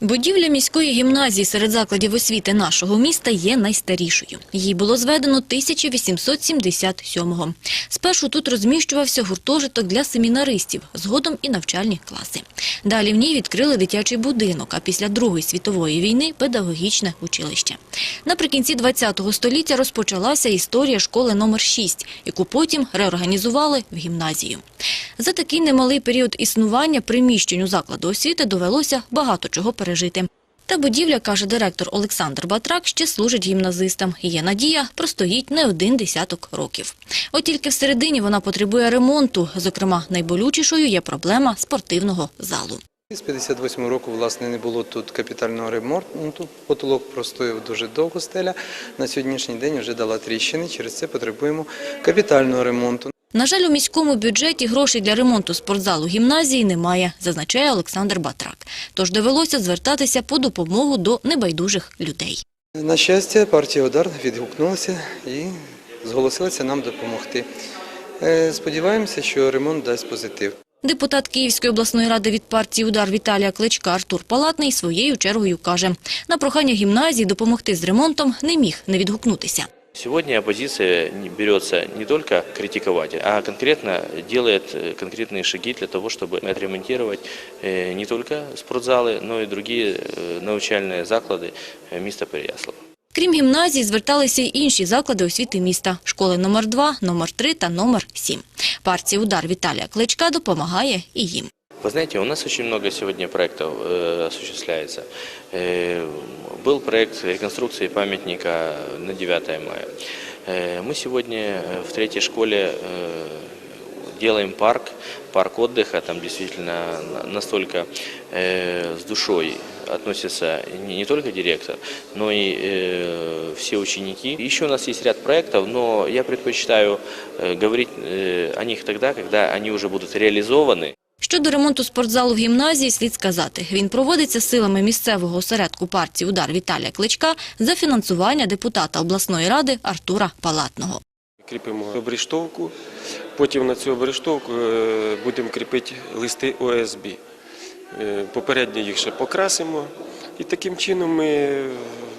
Будівля міської гімназії серед закладів освіти нашого міста є найстарішою. Її було зведено 1877-го. Спершу тут розміщувався гуртожиток для семінаристів, згодом і навчальні класи. Далі в ній відкрили дитячий будинок, а після Другої світової війни – педагогічне училище. Наприкінці ХХ століття розпочалася історія школи номер 6, яку потім реорганізували в гімназію. За такий немалий період існування приміщенню закладу освіти довелося багато чого пережити. Та будівля, каже директор Олександр Батрак, ще служить гімназистам. Є надія, простоїть не один десяток років. От тільки всередині вона потребує ремонту. Зокрема, найболючішою є проблема спортивного залу. З 58 року, власне, не було тут капітального ремонту. Потолок простояв дуже довго стеля. На сьогоднішній день вже дала тріщини, через це потребуємо капітального ремонту. На жаль, у міському бюджеті грошей для ремонту спортзалу гімназії немає, зазначає Олександр Батрак. Тож довелося звертатися по допомогу до небайдужих людей. На щастя, партія «Удар» відгукнулася і зголосилася нам допомогти. Е, Сподіваємося, що ремонт дасть позитив. Депутат Київської обласної ради від партії «Удар» Віталія Кличка Артур Палатний своєю чергою каже, на прохання гімназії допомогти з ремонтом не міг не відгукнутися. Сегодня оппозиция не- берется не только критиковать, а конкретно делает э, конкретные шаги для того, чтобы отремонтировать э, не только спортзалы, но и другие э, навчальные заклады э, места Переяслава. Крім гімназії, зверталися й інші заклади освіти міста – школи номер 2, номер 3 та номер 7. Партія «Удар» Віталія Кличка допомагає і їм. Вы знаете, у нас очень много сегодня проектов э, осуществляется. Э, был проект реконструкции памятника на 9 мая. Э, мы сегодня э, в третьей школе э, делаем парк, парк отдыха. Там действительно на- настолько э, с душой относится не, не только директор, но и э, все ученики. Еще у нас есть ряд проектов, но я предпочитаю э, говорить э, о них тогда, когда они уже будут реализованы. Щодо ремонту спортзалу в гімназії, слід сказати, він проводиться силами місцевого осередку партії «Удар» Віталія Кличка за фінансування депутата обласної ради Артура Палатного. Кріпимо обрештовку, потім на цю обрештовку е, будемо кріпити листи ОСБ. Е, Попередньо їх ще покрасимо і таким чином ми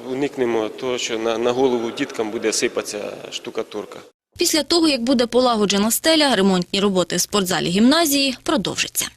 уникнемо того, що на голову діткам буде сипатися штукатурка. Після того, як буде полагоджена стеля, ремонтні роботи в спортзалі гімназії продовжаться.